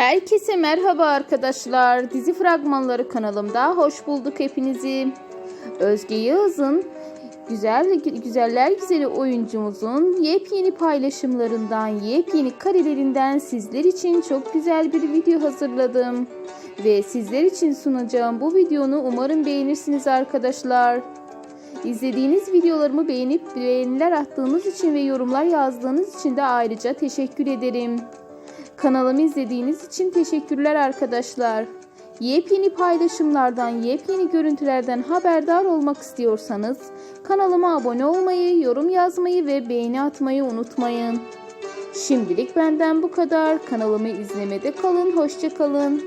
Herkese merhaba arkadaşlar. Dizi fragmanları kanalımda hoş bulduk hepinizi. Özge Yağız'ın güzel güzeller güzeli oyuncumuzun yepyeni paylaşımlarından, yepyeni karelerinden sizler için çok güzel bir video hazırladım. Ve sizler için sunacağım bu videonu umarım beğenirsiniz arkadaşlar. İzlediğiniz videolarımı beğenip beğeniler attığınız için ve yorumlar yazdığınız için de ayrıca teşekkür ederim. Kanalımı izlediğiniz için teşekkürler arkadaşlar. Yepyeni paylaşımlardan, yepyeni görüntülerden haberdar olmak istiyorsanız kanalıma abone olmayı, yorum yazmayı ve beğeni atmayı unutmayın. Şimdilik benden bu kadar. Kanalımı izlemede kalın, hoşça kalın.